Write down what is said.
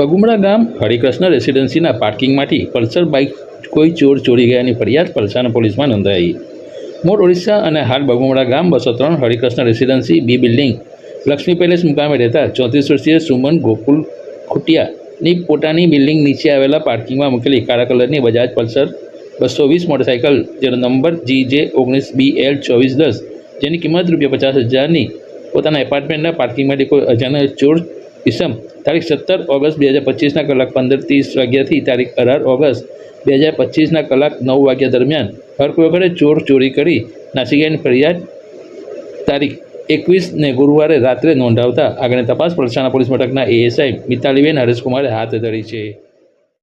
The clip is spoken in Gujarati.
બગુમડા ગામ હરિકૃષ્ણ રેસિડેન્સીના પાર્કિંગમાંથી પલ્સર બાઇક કોઈ ચોર ચોરી ગયાની ફરિયાદ પલસાણા પોલીસમાં નોંધાઈ. મૂળ ઓડિશા અને હાલ બગુમડા ગામ બસો ત્રણ Harikrishna residency B building Lakshmi palace મુકામે રહેતા ચોત્રીસ વર્ષીય સુમન ગોકુલ ખુટિયાની પોતાની બિલ્ડિંગ નીચે આવેલા પાર્કિંગમાં મૂકેલી કાળા કલરની બજાજ પલ્સર બસો વીસ મોટરસાઇકલ, જેનો નંબર જી જે ઓગણીસ બી એલ ચોવીસ દસ, જેની કિંમત રૂપિયા પચાસ હજારની પોતાના એપાર્ટમેન્ટના પાર્કિંગમાંથી કોઈ અજાણ્યા ચોર ઇસમ તારીખ સત્તર ઓગસ્ટ બે હજાર પચીસના કલાક પંદર ત્રીસ વાગ્યાથી તારીખ અઢાર ઓગસ્ટ બે હજાર પચીસના કલાક નવ વાગ્યા દરમિયાન હર વગરે ચોર ચોરી કરી નાસી ફરિયાદ તારીખ એકવીસને ગુરુવારે રાત્રે નોંધાવતા આગળની તપાસ પલસાણા પોલીસ મથકના એએસઆઈ મિતાલીબેન હરેશકુમારે હાથ ધરી છે.